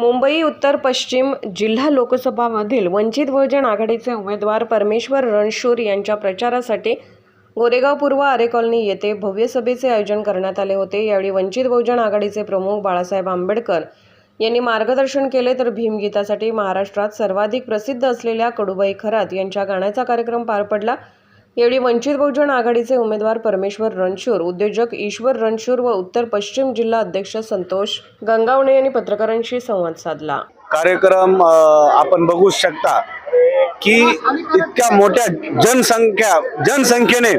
मुंबई उत्तर पश्चिम जिल्हा लोकसभामधील वंचित बहुजन आघाडीचे उमेदवार परमेश्वर रणशूर यांच्या प्रचारासाठी गोरेगाव पूर्व आरे कॉलनी येथे भव्य सभेचे आयोजन करण्यात आले होते. यावेळी वंचित बहुजन आघाडीचे प्रमुख बाळासाहेब आंबेडकर यांनी मार्गदर्शन केले. तर भीमगीतासाठी महाराष्ट्रात सर्वाधिक प्रसिद्ध असलेल्या कडुबाई खरात यांच्या गाण्याचा कार्यक्रम पार पडला. यावेळी वंचित बहुजन आघाडीचे उमेदवार परमेश्वर रणशूर उद्योजक ईश्वर रणशूर व उत्तर पश्चिम जिल्हा अध्यक्ष संतोष गंगावणे यांनी पत्रकारांशी संवाद साधला. कार्यक्रम आपण बघू शकता की इतक्या मोठ्या जनसंख्या जनसंख्येने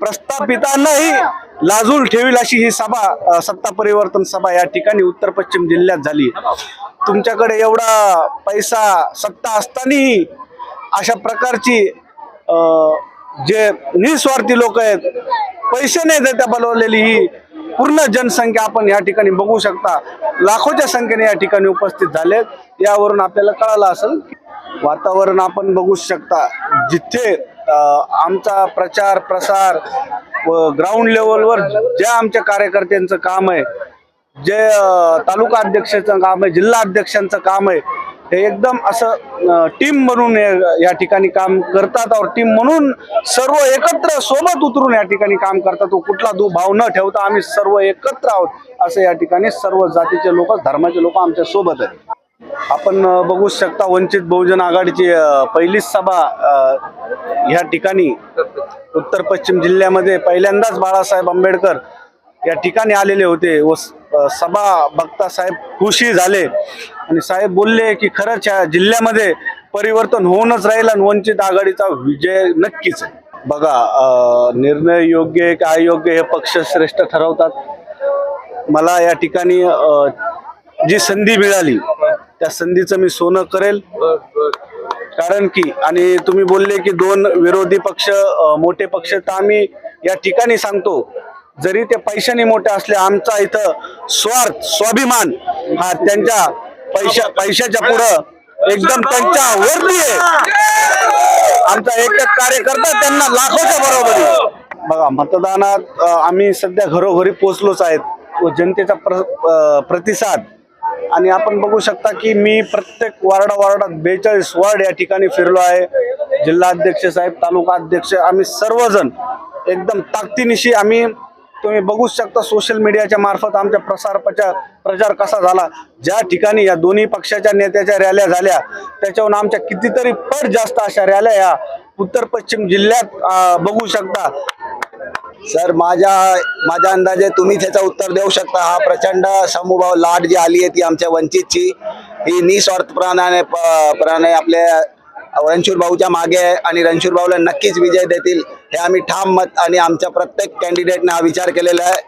प्रस्थापितांनाही लाजूल ठेवील अशी ही सभा सत्ता परिवर्तन सभा या ठिकाणी उत्तर पश्चिम जिल्ह्यात झाली. तुमच्याकडे एवढा पैसा सत्ता असतानाही अशा प्रकारची जे निस्वार्थी लोक आहेत पैसे नाही देता बोलवलेली ही पूर्ण जनसंख्या आपण या ठिकाणी बघू शकता. लाखोच्या संख्येने या ठिकाणी उपस्थित झाले यावरून आपल्याला कळालं असेल वातावरण आपण बघू शकता. जिथे आमचा प्रचार प्रसार व ग्राउंड लेवलवर ज्या आमच्या कार्यकर्त्यांचं काम आहे जे तालुका अध्यक्षाचं काम आहे जिल्हा अध्यक्षांचं काम आहे हे एकदम असं टीम बनून हे- या ठिकाणी काम करतात और टीम म्हणून सर्व एकत्र सोबत उतरून या ठिकाणी काम करतात. व कुठला दुभाव न ठेवता आम्ही सर्व एकत्र आहोत असं या ठिकाणी सर्व जातीचे लोक धर्माचे लोक आमच्यासोबत आहेत. आपण बघू शकता वंचित बहुजन आघाडीची पहिलीच सभा ह्या ठिकाणी उत्तर पश्चिम जिल्ह्यामध्ये. पहिल्यांदाच बाळासाहेब आंबेडकर या ठिकाणी आलेले होते. व सभा बघता साहेब खुशी झाले. आणि साहेब बोलले की खरंच ह्या जिल्ह्यामध्ये परिवर्तन होऊनच राहील आणि वंचित आघाडीचा विजय नक्कीच बघा निर्णय योग्य आहे का अयोग्य हे पक्ष श्रेष्ठ ठरवतात. मला या ठिकाणी जी संधी मिळाली त्या संधीचं मी सोनं करेल. कारण की आणि तुम्ही बोलले की दोन विरोधी पक्ष मोठे पक्ष तर आम्ही या ठिकाणी सांगतो जरी ते पैशाने मोठे असले आमचा इथं स्वार्थ स्वाभिमान हा त्यांच्या पैशा पैशाच्या पुढं एकदम त्यांच्या वरती आहे. आमचा एक एक कार्यकर्ता त्यांना लाखोच्या बरोबर बघा मतदानात आम्ही सध्या घरोघरी पोचलोच आहेत. व जनतेचा प्र प्रतिसाद. आणि आपण बघू शकता की मी प्रत्येक वार्डा वार्डात बेचाळीस वार्ड या ठिकाणी फिरलो आहे. जिल्हा अध्यक्ष साहेब तालुका अध्यक्ष आम्ही सर्वजण एकदम ताकदीनिशी आम्ही तुम्ही बघू शकता सोशल मीडियाच्या मार्फत आमच्या प्रसार प्रचार प्रचार कसा झाला. ज्या ठिकाणी या दोन्ही पक्षाच्या नेत्याच्या रॅल्या झाल्या त्याच्याहून आमच्या कितीतरी पट जास्त अशा रॅल्या या उत्तर पश्चिम जिल्ह्यात बघू शकता. सर माझ्या माझ्या अंदाजे तुम्ही त्याचं उत्तर देऊ शकता. हा प्रचंड समूभाव लाट जी आली आहे ती आमच्या वंचितची. ही निस्वार्थपणाने प- प्राणे आपल्या रणशूर भाऊच्या मागे आहे आणि रणशूर भाऊला नक्कीच विजय देतील हे आम्ही ठाम मत आणि आमच्या प्रत्येक कॅन्डिडेटने हा विचार केलेला आहे.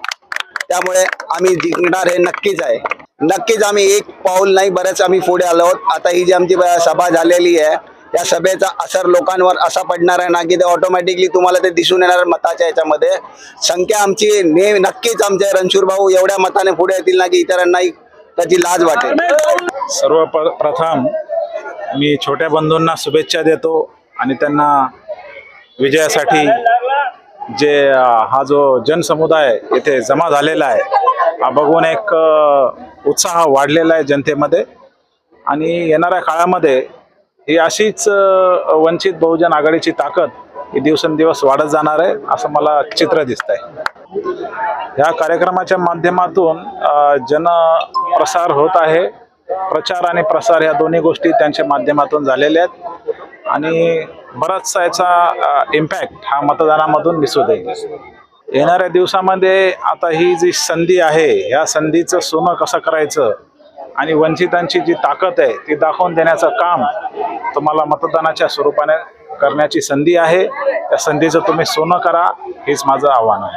त्यामुळे आम्ही जिंकणार हे नक्कीच आहे. नक्कीच आम्ही एक पाऊल नाही बरेच आम्ही पुढे आलो आहोत. आता ही जी आमची सभा झालेली आहे या सभेचा असर लोकांवर असा पडणार आहे ना की ते ऑटोमॅटिकली तुम्हाला ते दिसून येणार मताच्या याच्यामध्ये. संख्या आमची ने नक्कीच आमचे रणशूर भाऊ एवढ्या मताने पुढे येतील ना की इतरांनाही त्याची लाज वाटेल. सर्व प्रथम मी छोट्या बंधूंना शुभेच्छा देतो आणि त्यांना विजयासाठी जे हा जो जनसमुदाय येथे जमा झालेला आहे हा बघून एक उत्साह वाढलेला आहे जनतेमध्ये. आणि येणाऱ्या काळामध्ये ही अशीच वंचित बहुजन आघाडीची ताकद ही दिवसेंदिवस वाढत जाणार आहे असं मला चित्र दिसत आहे या कार्यक्रमाच्या माध्यमातून जनप्रसार होत आहे. प्रचार आणि प्रसार ह्या दोन्ही गोष्टी त्यांच्या माध्यमातून झालेल्या आहेत. आणि बराचसा याचा इम्पॅक्ट हा मतदानामधून दिसून येईल येणाऱ्या दिवसामध्ये आता ही जी संधी आहे ह्या संधीचं सोनं कसं करायचं आणि वंचितांची जी ताकद आहे ती दाखवून देण्याचं काम तुम्हाला मतदानाच्या स्वरूपाने करण्याची संधी आहे. त्या संधीचं तुम्ही सोनं करा हेच माझं आव्हान आहे.